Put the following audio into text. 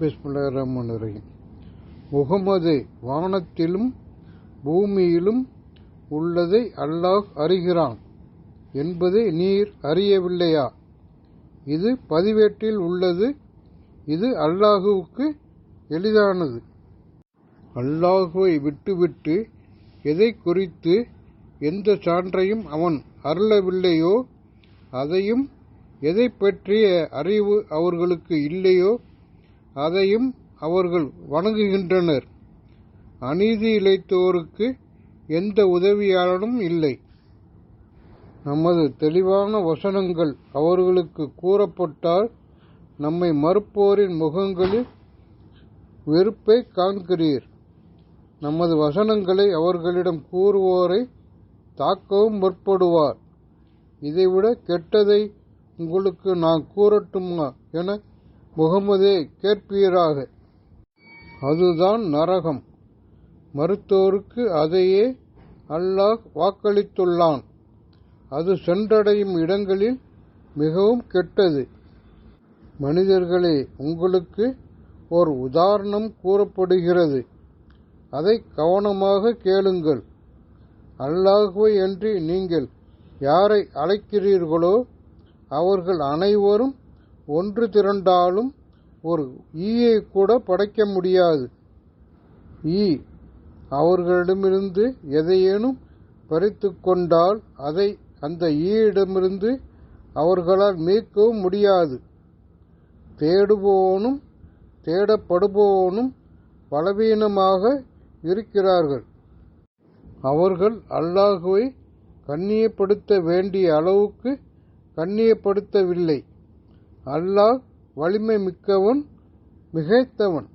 பிஸ்மில்லாஹிர் முகமது வானத்திலும் பூமியிலும் உள்ளதை அல்லாஹ் அறிகிறான். என்பதை நீர் அறியவில்லையா? இது பதிவேட்டில் உள்ளது. இது அல்லாஹுவுக்கு எளிதானது. அல்லாஹுவை விட்டுவிட்டு எதை குறித்து எந்த சான்றையும் அவன் அருளவில்லையோ அதையும் எதை பற்றிய அறிவு அவர்களுக்கு இல்லையோ அதையும் அவர்கள் வணங்குகின்றனர். அநீதி இழைத்தோருக்கு எந்த உதவியாளனும் இல்லை. நமது தெளிவான வசனங்கள் அவர்களுக்கு கூறப்பட்டால் நம்மை மறுப்போரின் முகங்களில் வெறுப்பை காண்கிறீர். நமது வசனங்களை அவர்களிடம் கூறுவோரை தாக்கவும் முற்படுவார். இதைவிட கெட்டதை உங்களுக்கு நான் கூறட்டுமா என முகமதே கேட்பீராக. அதுதான் நரகம். மருத்தோருக்கு அதையே அல்லாஹ் வாக்களித்துள்ளான். அது சென்றடையும் இடங்களில் மிகவும் கெட்டது. மனிதர்களே உங்களுக்கு ஓர் உதாரணம் கூறப்படுகிறது. அதை கவனமாக கேளுங்கள். அல்லாஹுவை என்று நீங்கள் யாரை அழைக்கிறீர்களோ அவர்கள் அனைவரும் ஒன்று திரண்டாலும் ஒரு ஈயை கூட படைக்க முடியாது. ஈ அவர்களிடமிருந்து எதையேனும் பறித்து கொண்டால் அதை அந்த ஈயிடமிருந்து அவர்களால் மீட்கவும் முடியாது. தேடுபவனும் தேடப்படுபவனும் பலவீனமாக இருக்கிறார்கள். அவர்கள் அல்லாஹுவை கண்ணியப்படுத்த வேண்டிய அளவுக்கு கண்ணியப்படுத்தவில்லை. அல்லாஹ் வலிமை மிக்கவன் மிகைத்தவன்.